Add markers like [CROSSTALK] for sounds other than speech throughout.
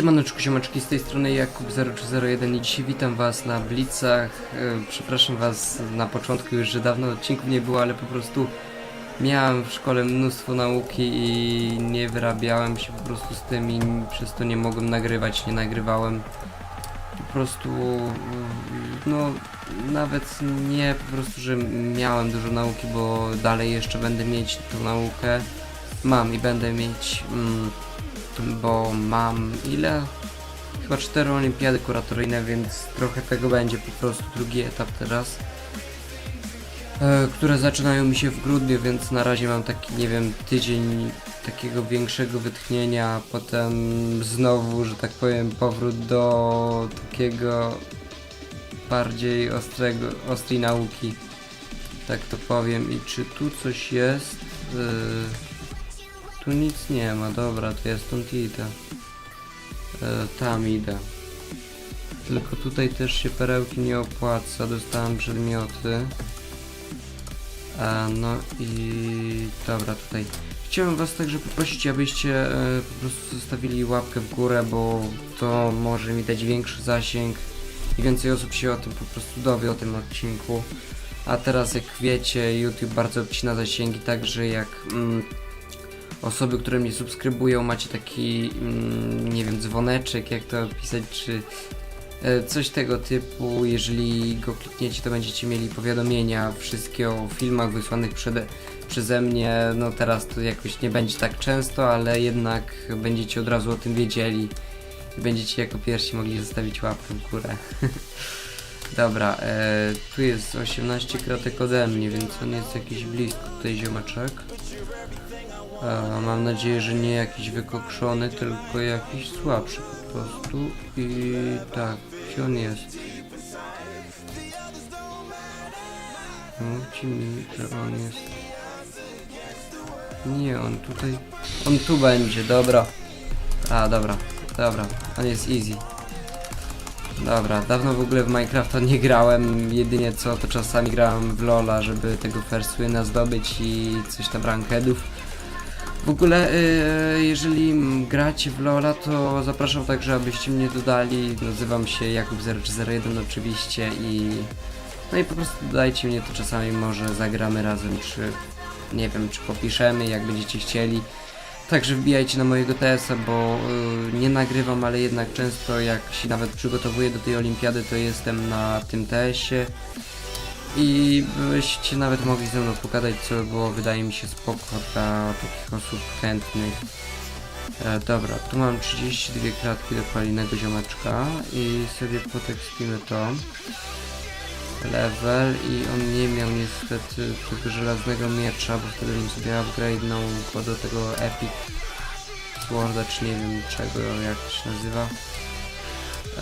Siemaneczku, siemaczki, z tej strony Jakub0301 i dzisiaj witam was na Blitzach. E, Przepraszam was na początku już, że dawno odcinków nie było, ale po prostu miałem w szkole mnóstwo nauki i nie wyrabiałem się po prostu z tym i przez to nie mogłem nagrywać, nie nagrywałem. Po prostu, mm, no nawet nie po prostu, że miałem dużo nauki, bo dalej jeszcze będę mieć tą naukę. Mam i będę mieć... Mm, bo mam ile? Chyba cztery olimpiady kuratoryjne, więc trochę tego będzie po prostu drugi etap teraz. E, które zaczynają mi się w grudniu, więc na razie mam taki, nie wiem, tydzień takiego większego wytchnienia, potem znowu, że tak powiem, powrót do takiego bardziej ostrego, ostrej nauki. Tak to powiem. I czy tu coś jest? E, tu nic nie ma, dobra, to ja stąd idę. E, tam idę. Tylko tutaj też się perełki nie opłaca, dostałem przedmioty. E, no i dobra, tutaj. Chciałem was także poprosić, abyście e, po prostu zostawili łapkę w górę, bo to może mi dać większy zasięg i więcej osób się o tym po prostu dowie, o tym odcinku. A teraz jak wiecie, YouTube bardzo obcina zasięgi, także jak mm, osoby, które mnie subskrybują, macie taki, mm, nie wiem, dzwoneczek, jak to opisać, czy e, coś tego typu. Jeżeli go klikniecie, to będziecie mieli powiadomienia wszystkie o filmach wysłanych przede, przeze mnie. No teraz to jakoś nie będzie tak często, ale jednak będziecie od razu o tym wiedzieli i będziecie jako pierwsi mogli zostawić łapkę w górę. [LAUGHS] Dobra, e, tu jest 18 kratek ode mnie, więc on jest jakiś blisko tutaj ziomeczek. E, mam nadzieję, że nie jakiś wykokszony, tylko jakiś słabszy po prostu. I tak, gdzie on jest? Mówcie mi, że on jest. Nie, on tutaj. On tu będzie, dobra. A, dobra, dobra, on jest easy. Dobra, dawno w ogóle w Minecrafta nie grałem, jedynie co to czasami grałem w Lola, żeby tego first wina zdobyć i coś tam rankedów. W ogóle, y, jeżeli gracie w LoL'a, to zapraszam także, abyście mnie dodali. Nazywam się Jakub0301 oczywiście i... No i po prostu dodajcie mnie, to czasami może zagramy razem, czy... Nie wiem, czy popiszemy, jak będziecie chcieli. Także wbijajcie na mojego TS-a, bo y, nie nagrywam, ale jednak często jak się nawet przygotowuję do tej olimpiady, to jestem na tym TS-ie. I byście nawet mogli ze mną pogadać, co by było, wydaje mi się, spoko dla takich osób chętnych. E, dobra, tu mam 32 kratki do palinego ziomeczka i sobie potekstimy to. Level i on nie miał niestety tego żelaznego miecza, bo wtedy bym sobie upgrade'nął go do tego Epic Sworda, czy nie wiem czego, jak to się nazywa.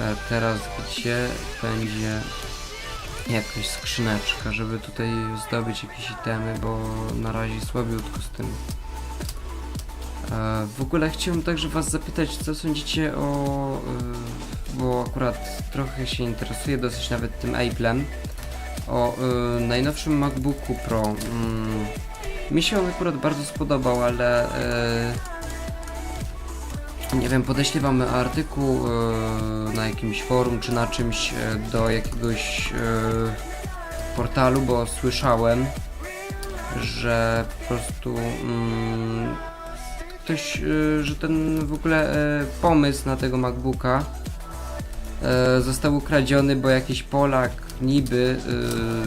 E, teraz gdzie będzie jakaś skrzyneczka, żeby tutaj zdobyć jakieś itemy, bo na razie słabiutko z tym. E, w ogóle chciałem także was zapytać, co sądzicie o... E, bo akurat trochę się interesuję dosyć nawet tym Apple'em. O e, najnowszym MacBooku Pro. Mm, mi się on akurat bardzo spodobał, ale... E, nie wiem, podeślę wam artykuł e, na jakimś forum czy na czymś e, do jakiegoś e, portalu, bo słyszałem, że po prostu mm, ktoś, e, że ten w ogóle e, pomysł na tego MacBooka e, został ukradziony, bo jakiś Polak niby,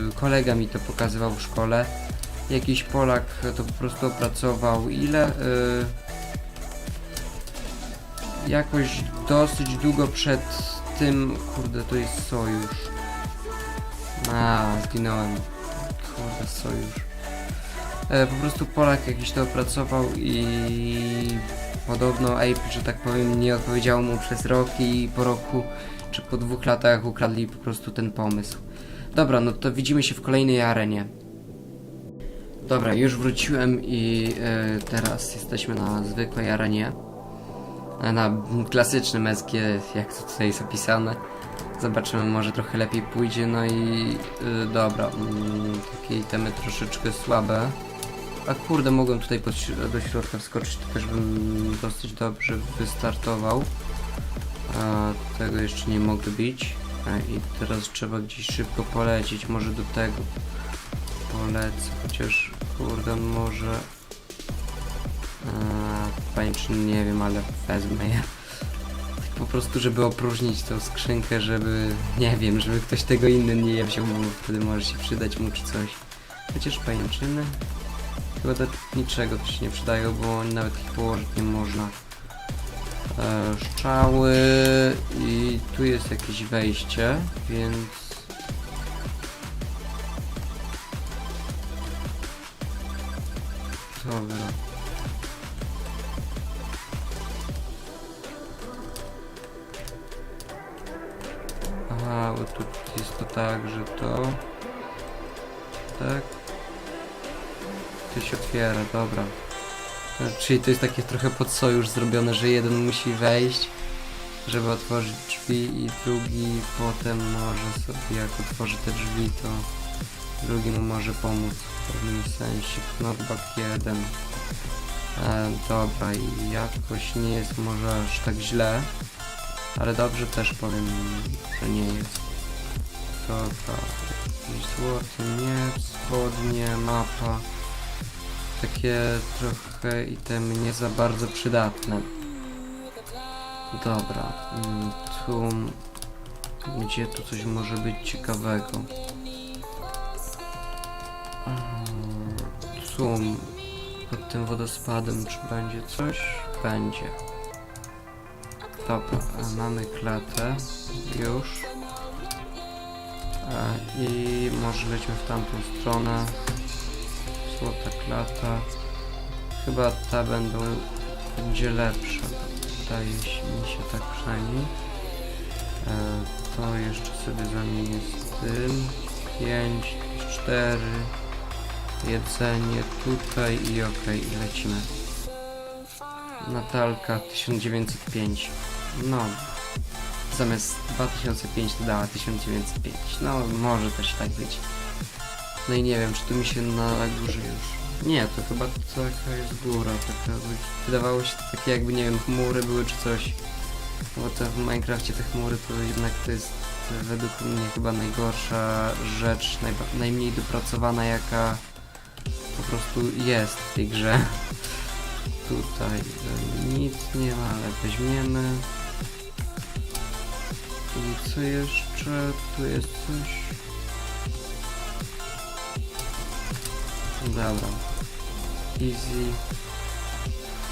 e, kolega mi to pokazywał w szkole, jakiś Polak to po prostu opracował. Ile... E, jakoś dosyć długo przed tym. Kurde, to jest sojusz. A, zginąłem. Kurde, sojusz. E, po prostu Polak jakiś to opracował i podobno Ape, że tak powiem, nie odpowiedział mu przez rok i po roku czy po dwóch latach ukradli po prostu ten pomysł. Dobra, no to widzimy się w kolejnej arenie. Dobra, już wróciłem i e, teraz jesteśmy na zwykłej arenie na klasycznym SG, jak to tutaj jest opisane. Zobaczymy, może trochę lepiej pójdzie, no i y, dobra, mm, takie itemy troszeczkę słabe. A kurde, mogłem tutaj pod, do środka wskoczyć, to też bym dosyć dobrze wystartował. A, tego jeszcze nie mogę bić. A, I teraz trzeba gdzieś szybko polecieć, może do tego. Polecę, chociaż kurde może... A, pańczy nie wiem, ale wezmę je. Po prostu, żeby opróżnić tą skrzynkę, żeby... Nie wiem, żeby ktoś tego inny nie wziął, bo wtedy może się przydać mu czy coś. Chociaż pajęczyny... Chyba do niczego to się nie przydają, bo nawet ich położyć nie można. E, szczały i tu jest jakieś wejście, więc... Dobra. To tak, że to... Tak. To się otwiera, dobra. Czyli to jest takie trochę pod sojusz zrobione, że jeden musi wejść, żeby otworzyć drzwi i drugi potem może sobie jak otworzy te drzwi, to drugi mu może pomóc w pewnym sensie. Knockback 1. E, dobra i jakoś nie jest może aż tak źle, ale dobrze też powiem, że nie jest. Dobra, jakiś złoty miecz, spodnie, mapa takie trochę itemy nie za bardzo przydatne. Dobra, mm, tu... Gdzie tu coś może być ciekawego? Mm, Tu, pod tym wodospadem, czy będzie coś? Będzie. Dobra, mamy klatę już. A, I może lećmy w tamtą stronę. Złota klata. Chyba ta będą będzie lepsza. Wydaje mi się tak przynajmniej. E, to jeszcze sobie zamienię z tym. 5, 4. Jedzenie tutaj i okej, i lecimy. Natalka 1905. No. Zamiast 2005 to dała 1905. No, może też tak być. No i nie wiem, czy tu mi się na górze już... Nie, to chyba taka jest góra, taka... Wydawało się to takie jakby, nie wiem, chmury były czy coś. Bo to w Minecrafcie te chmury to jednak to jest według mnie chyba najgorsza rzecz, najmniej dopracowana jaka po prostu jest w tej grze. [LAUGHS] Tutaj e, nic nie ma, ale weźmiemy. Co jeszcze? Tu jest coś. Dobra. Easy.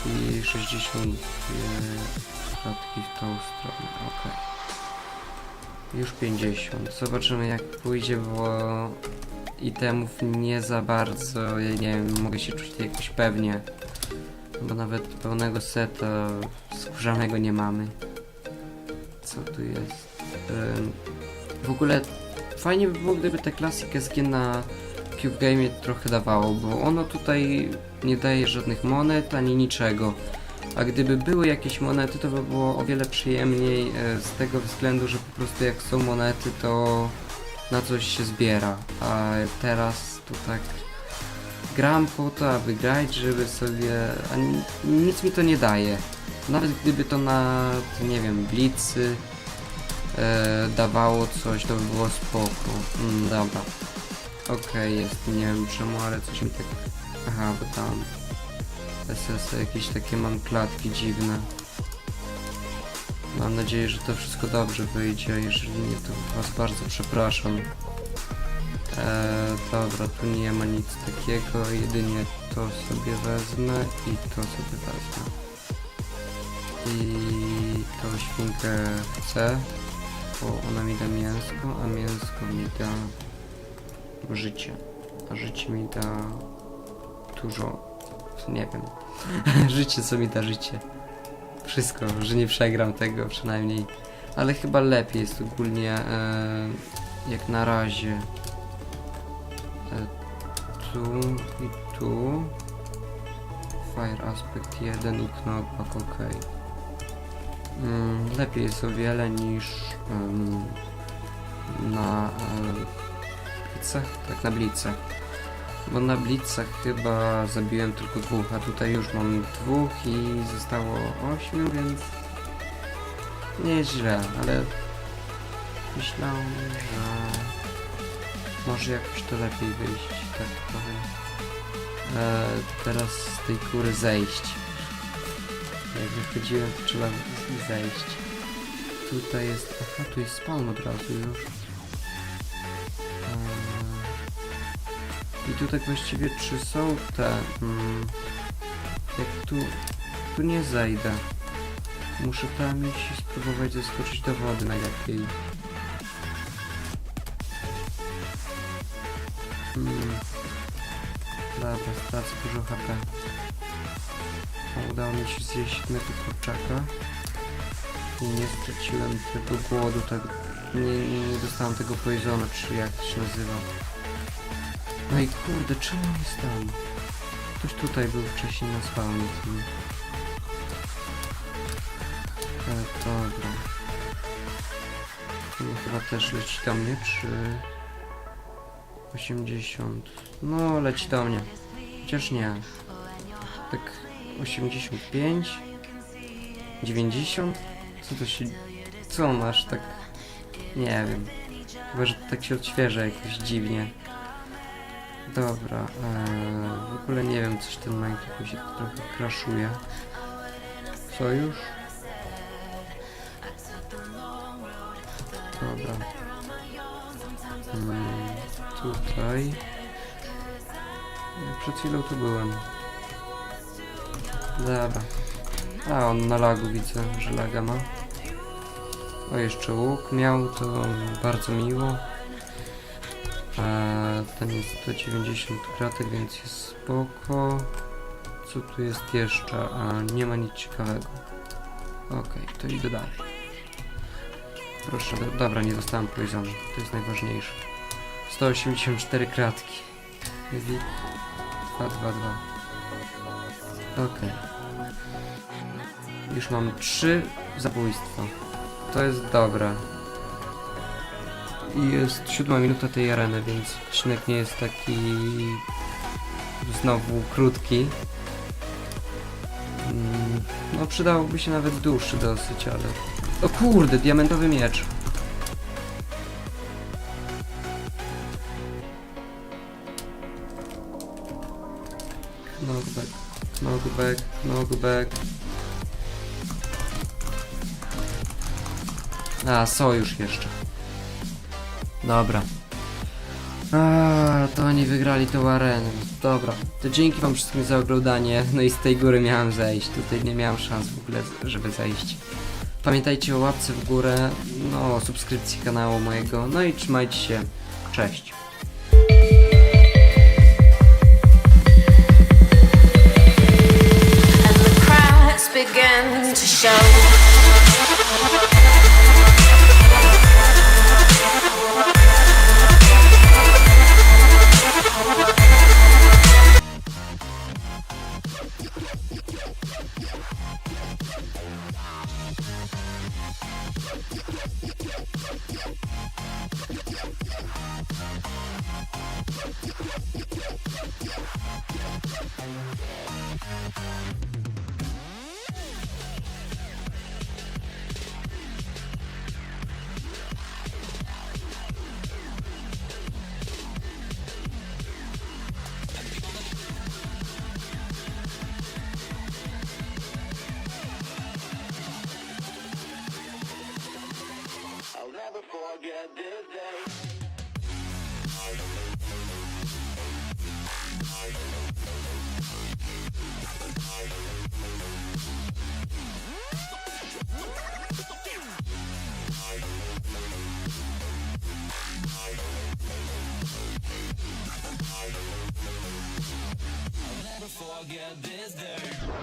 I 60 klatki w tą stronę. Ok. Już 50. Zobaczymy jak pójdzie, bo itemów nie za bardzo. Ja nie wiem, mogę się czuć jakoś pewnie. Bo nawet pełnego seta skórzanego nie mamy. Co tu jest? W ogóle fajnie by było, gdyby te klasy SG na Cube Game trochę dawało, bo ono tutaj nie daje żadnych monet ani niczego. A gdyby były jakieś monety, to by było o wiele przyjemniej e, z tego względu, że po prostu jak są monety, to na coś się zbiera. A teraz to tak gram po to, aby grać, żeby sobie... A ni- nic mi to nie daje. Nawet gdyby to na, nie wiem, blicy e, dawało coś, to by było spoko. Mm, dobra. Okej, jest, nie wiem czemu, ale coś mi tak... Aha, bo tam... SS jakieś takie mam klatki dziwne. Mam nadzieję, że to wszystko dobrze wyjdzie, jeżeli nie, to was bardzo przepraszam. Eee, dobra, tu nie ma nic takiego, jedynie to sobie wezmę i to sobie wezmę. I tą świnkę chcę, bo ona mi da mięsko, a mięsko mi da życie. A życie mi da dużo. Nie wiem. [LAUGHS] życie co mi da życie. Wszystko, że nie przegram tego przynajmniej. Ale chyba lepiej jest ogólnie e, jak na razie. E, tu i tu. Fire Aspect 1 i Knockback, ok. Mm, lepiej jest o wiele niż na em, blitzach, tak na blitzach. Bo na blitzach chyba zabiłem tylko dwóch, a tutaj już mam dwóch i zostało ośmiu, więc Nie jest źle, ale myślałem, że może jakoś to lepiej wyjść, tak powiem. E, teraz z tej góry zejść. Jak wychodziłem, to trzeba zejść. Tutaj jest... Aha, tu jest spawn od razu już. Eee, I tu tak właściwie czy są te... Mm, jak tu... Tu nie zejdę. Muszę tam iść i spróbować zeskoczyć do wody najlepiej. Hmm. Dobra, stracę dużo HP. Udało mi się zjeść jednego kurczaka. I nie straciłem tego głodu, tak... Nie, nie, nie dostałem tego poisona, czy jak to się nazywa. No i kurde, czemu jest tam? Ktoś tutaj był wcześniej na spawnie. E, dobra. Nie, chyba też leci do mnie, czy... 80. No, leci do mnie. Chociaż nie. Tak 85. 90? Co to się... Co masz tak... Nie wiem. Chyba, że tak się odświeża jakoś dziwnie. Dobra, eee, w ogóle nie wiem, coś ten Minecraft mi trochę kraszuje. Co już? Dobra. Hmm, tutaj. Przed chwilą tu byłem. Dobra. A, on na lagu widzę, że laga ma. O, jeszcze łuk miał, to bardzo miło. A, ten jest 190 kratek, więc jest spoko. Co tu jest jeszcze? A, nie ma nic ciekawego. Okej, to idę dalej. Proszę, do, dobra, nie dostałem poisonu. To jest najważniejsze. 184 kratki. Czyli 2, 2, 2. Okej. Już mam 3 zabójstwa. To jest dobre. I jest siódma minuta tej areny, więc odcinek nie jest taki znowu krótki. Mm, No przydałoby się nawet dłuższy dosyć, ale... O kurde, diamentowy miecz. Knockback, knockback, knockback. A, sojusz jeszcze. Dobra. A, to oni wygrali tą arenę. Dobra, to dzięki wam wszystkim za oglądanie. No i z tej góry miałem zejść. Tutaj nie miałem szans w ogóle, żeby zejść. Pamiętajcie o łapce w górę, no o subskrypcji kanału mojego. No i trzymajcie się. Cześć. to show. Yeah. Forget this day. this day.